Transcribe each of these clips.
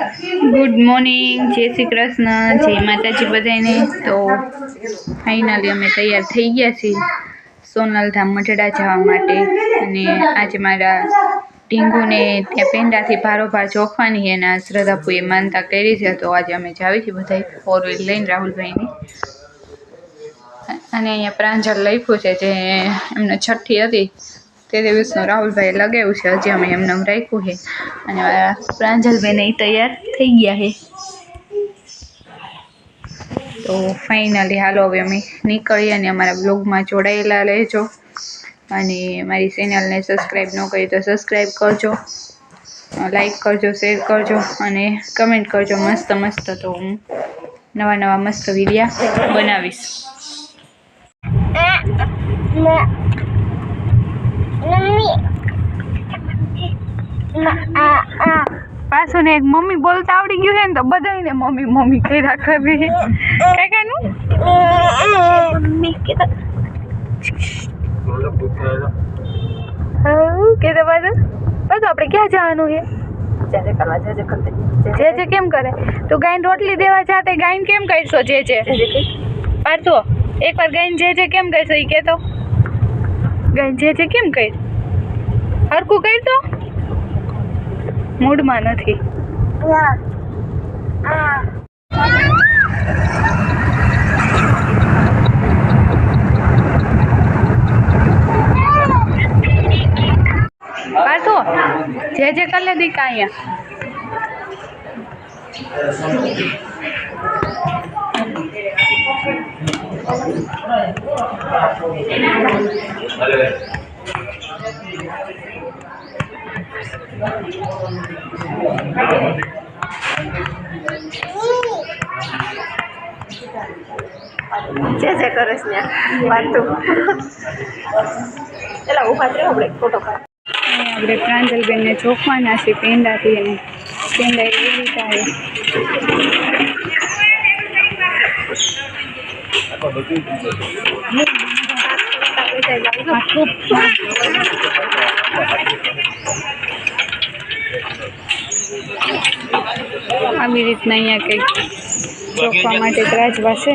Good morning જય શ્રી કૃષ્ણ, જય માતાજી બધાને તો ફાઇનલી અમે તૈયાર થઈ ગયા છીએ સોનલધામ મઢડા જવા માટે. અને આજે મારા ટીંગુને ત્યાં પેંડાથી ભારોભાર ચોખવાની એના શ્રદ્ધાપુએ માનતા કરી છે. તો આજે અમે જાવી છીએ બધા ફોર વ્હીલ લઈને રાહુલભાઈની. અને અહીંયા પ્રાંજલ લખ્યું છે જે એમને છઠ્ઠી હતી. તે દિવસનું રાહુલભાઈ લગાવ્યું છે. હજી અમે એમને એમ રાખ્યું છે. અને પ્રાંજલબેન એ તૈયાર થઈ ગયા છે. તો ફાઇનલી હાલો હવે અમે નીકળીએ અને અમારા બ્લોગમાં જોડાયેલા રહેજો. અને મારી ચેનલને સબસ્ક્રાઈબ ન કરી તો સબસ્ક્રાઈબ કરજો. લાઈક કરજો શેર કરજો અને કમેન્ટ કરજો. મસ્ત મસ્ત તો હું નવા નવા મસ્ત વિડીયા બનાવીશ. પાછું ને એક મમ્મી બોલતા આવડી ગયું છે ને તો બધાને મમ્મી મમ્મી કઈ રાખવી કાકાનું મમ્મી કીધું. હા કે તો પાછું? પાછું આપણે ક્યાં જવાનું છે? જે જે કેમ કરે? તું ગાયને રોટલી દેવા જાતે ગાયને કેમ કરશો જે જે? પાછો એકવાર ગાયને જે જે કેમ કરશો એ કહેતો જે કેમ કહી હરકું કહી તો? મૂડમાં નથી. પાછો જે જે કર લે દી કાંયા જે જે કરસ ને વાતું એલા ઊભા થયો આપણે ફોટો પાડ આપણે પ્રાંજલબેનને ચોખવાના છે પેંડાથી એને પેંડા એ લીધા છે આવી રીતના અહીંયા કંઈક રોકવા માટે ત્રાજવા છે.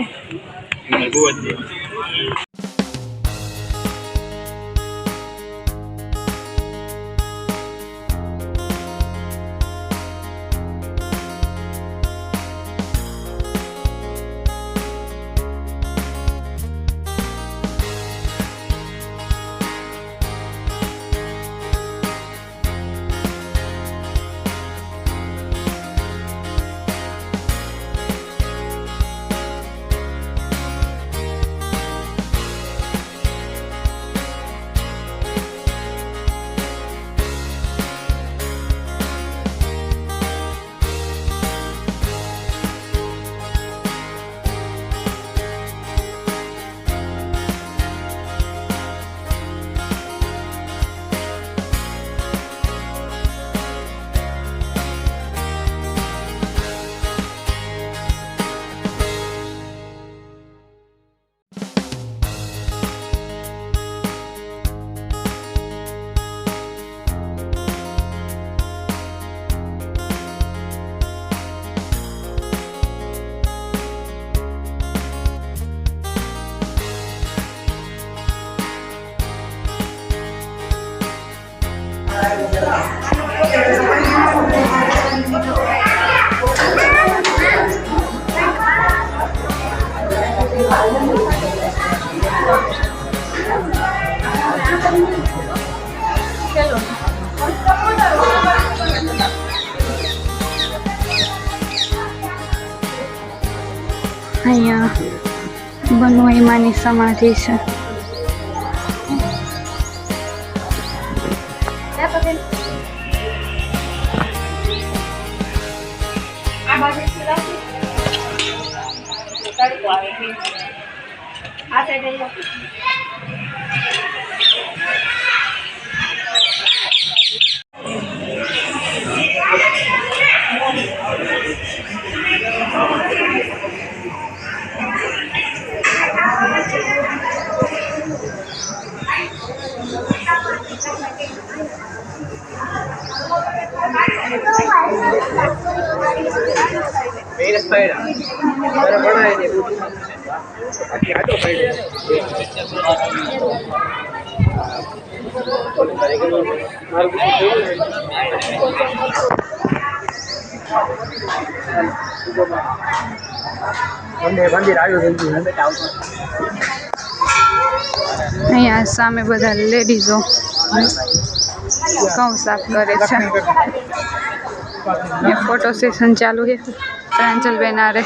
અહીંયા બનવાઈમાની સમાધિ છે. આ બાજુ acerta aí, ó. Espera, espera, espera, espera, espera, અહીંયા સામે બધા લેડીઝો ઘઉં સાફ કરે છે. ફોટો સેશન ચાલુ છે. પ્રાંજલબેન આરે